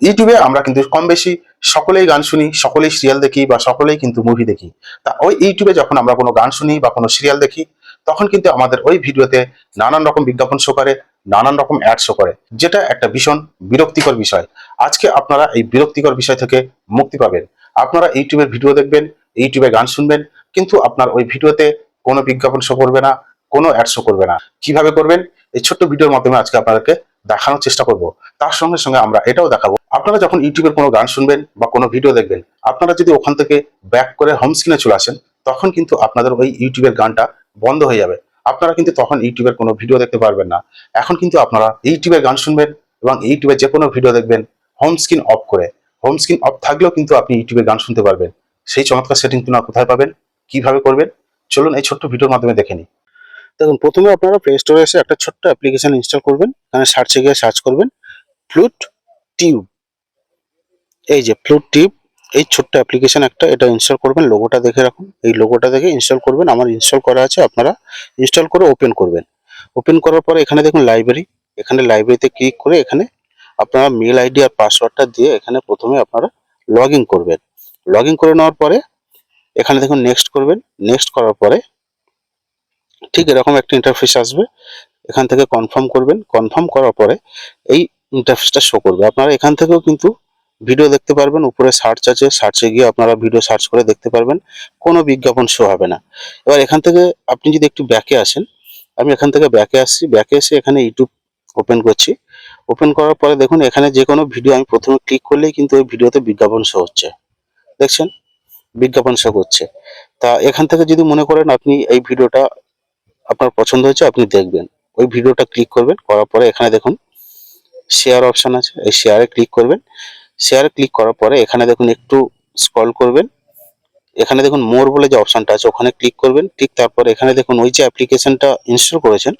ইউটিউবে আমরা কিন্তু কম বেশি সকলেই গান শুনি, সকলেই সিরিয়াল দেখি বা সকলেই কিন্তু মুভি দেখি। তা ওই ইউটিউবে যখন আমরা কোনো গান শুনি বা কোনো সিরিয়াল দেখি, তখন কিন্তু আমাদের ওই ভিডিওতে নানান রকম বিজ্ঞাপন শো করে, নানান রকম অ্যাড শো করে, যেটা একটা ভীষণ বিরক্তিকর বিষয়। আজকে আপনারা এই বিরক্তিকর বিষয় থেকে মুক্তি পাবেন। আপনারা ইউটিউবের ভিডিও দেখবেন ইউটিউবে গান শুনবেন, কিন্তু আপনার ওই ভিডিওতে কোনো বিজ্ঞাপন শো করবে না, কোনো অ্যাড শো করবে না। কীভাবে করবেন? এই ছোট্ট ভিডিওর মাধ্যমে আজকে আপনাদেরকে দেখানোর চেষ্টা করব। তার সঙ্গে সঙ্গে আমরা এটাও দেখাবো আপনারা যখন ইউটিউবের কোনো গান শুনবেন বা কোনো ভিডিও দেখবেন, আপনারা যদি ওখান থেকে ব্যাক করে হোম স্ক্রিনে চলে আসেন, তখন কিন্তু আপনাদের ওই ইউটিউবের গানটা বন্ধ হয়ে যাবে। আপনারা কিন্তু তখন ইউটিউবের কোনো ভিডিও দেখতে পারবেন না। এখন কিন্তু আপনারা ইউটিউবের গান শুনবেন এবং ইউটিউবে যে কোনো ভিডিও দেখবেন হোম স্ক্রিন অফ করে। হোম স্ক্রিন অফ থাকলেও কিন্তু আপনি ইউটিউবের গান শুনতে পারবেন। সেই চমৎকার সেটিং না কোথায় পাবেন? কীভাবে করবেন? চলুন এই ছোট্ট ভিডিওর মাধ্যমে দেখে নিই। দেখুন, প্রথমে আপনারা প্লে স্টোরে এসে একটা ছোট্ট অ্যাপ্লিকেশন ইনস্টল করবেন। এখানে সার্চে গিয়ে সার্চ করবেন ফ্লুট টিউব এই যে ফ্লুট টিপ এই ছোট্ট অ্যাপ্লিকেশন একটা, এটা ইনস্টল করবেন লোগোটা দেখে রাখুন। এই লোগোটা দেখে ইনস্টল করবেন, আমার ইনস্টল করা আছে, আপনারা ইনস্টল করে ওপেন করবেন। ওপেন করার পরে এখানে দেখুন লাইব্রেরি এখানে লাইব্রেরিতে ক্লিক করে এখানে আপনারা মেল আইডি আর পাসওয়ার্ডটা দিয়ে এখানে প্রথমে আপনারা লগ করবেন। লগ করে নেওয়ার পরে এখানে দেখুন নেক্সট করবেন নেক্সট করার পরে ঠিক এরকম একটা ইন্টারফেস আসবে। এখান থেকে কনফার্ম করবেন কনফার্ম করার পরে এই ইন্টারফেসটা শো করবে। আপনারা এখান থেকেও কিন্তু ভিডিও দেখতে পারবেন, উপরে সার্চ আছে সার্চে গিয়ে আপনারা ভিডিও সার্চ করে দেখতে পারবেন, কোনো বিজ্ঞাপন শো হবে না। এবার এখান থেকে আপনি যদি একটু ব্যাকে আসেন, আমি এখান থেকে ব্যাকে আসছি ব্যাকে এসে এখানে ইউটিউব ওপেন করছি। ওপেন করার পরে দেখুন, এখানে যে কোনো ভিডিও আমি প্রথমে ক্লিক করলেই কিন্তু ওই ভিডিওতে বিজ্ঞাপন শো হচ্ছে। দেখছেন? বিজ্ঞাপন শো করছে। তা এখান থেকে যদি মনে করেন আপনি এই ভিডিওটা আপনার পছন্দ হয়েছে, আপনি দেখবেন। ওই ভিডিওটা ক্লিক করবেন, করার পরে এখানে দেখুন শেয়ার অপশন আছে, এই শেয়ারে ক্লিক করবেন। শেয়ারে ক্লিক করার পরে এখানে দেখুন একটু স্ক্রল করবেন। এখানে দেখুন মোর বলে যে অপশনটা আছে, ওখানে ক্লিক করবেন। ঠিক তারপর এখানে দেখুন ওই যে অ্যাপ্লিকেশনটা ইনস্টল করেছেন,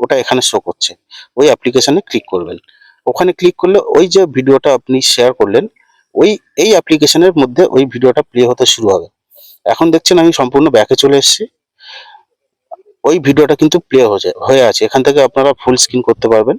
ওটা এখানে শো করছে। ওই অ্যাপ্লিকেশনে ক্লিক করবেন। ওখানে ক্লিক করলে ওই যে ভিডিওটা আপনি শেয়ার করলেন, ওই, এই অ্যাপ্লিকেশনের মধ্যে ওই ভিডিওটা প্লে হতে শুরু হবে। এখন দেখছেন আমি সম্পূর্ণ ব্যাকে চলে এসেছি। ওই ভিডিওটা কিন্তু প্লে হয়ে হয়ে আছে। এখান থেকে আপনারা ফুল স্ক্রিন করতে পারবেন।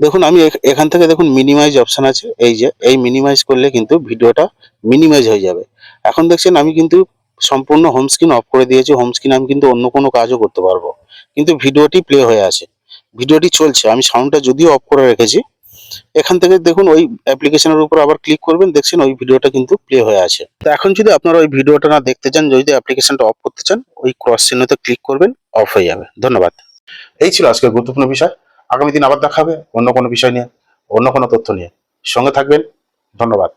দেখুন, আমি এখ- এখান থেকে দেখুন মিনিমাইজ অপশন আছে। এই যে, এই মিনিমাইজ করলে কিন্তু ভিডিওটা মিনিমাইজ হয়ে যাবে। এখন দেখছেন, আমি কিন্তু সম্পূর্ণ হোম স্ক্রিন অফ করে দিয়েছি। হোম স্ক্রিন আমি কিন্তু অন্য কোনো কাজও করতে পারব। কিন্তু ভিডিওটি প্লে হয়ে আছে। ভিডিওটি চলছে। আমি সাউন্ডটা যদিও অফ করে রেখেছি, এখান থেকে দেখুন ওই অ্যাপ্লিকেশনের উপর আবার ক্লিক করবেন, দেখছেন ওই ভিডিওটা কিন্তু প্লে হয়ে আছে। তো এখন যদি আপনারা ওই ভিডিওটা না দেখতে চান, যদি অ্যাপ্লিকেশনটা অফ করতে চান, ওই ক্রস চিহ্নতে ক্লিক করবেন অফ হয়ে যাবে। ধন্যবাদ। এই ছিল আজকের গুরুত্বপূর্ণ বিষয়। আগামী দিন আবার দেখা হবে অন্য কোনো বিষয় নিয়ে, অন্য কোনো তথ্য নিয়ে। সঙ্গে থাকবেন। ধন্যবাদ।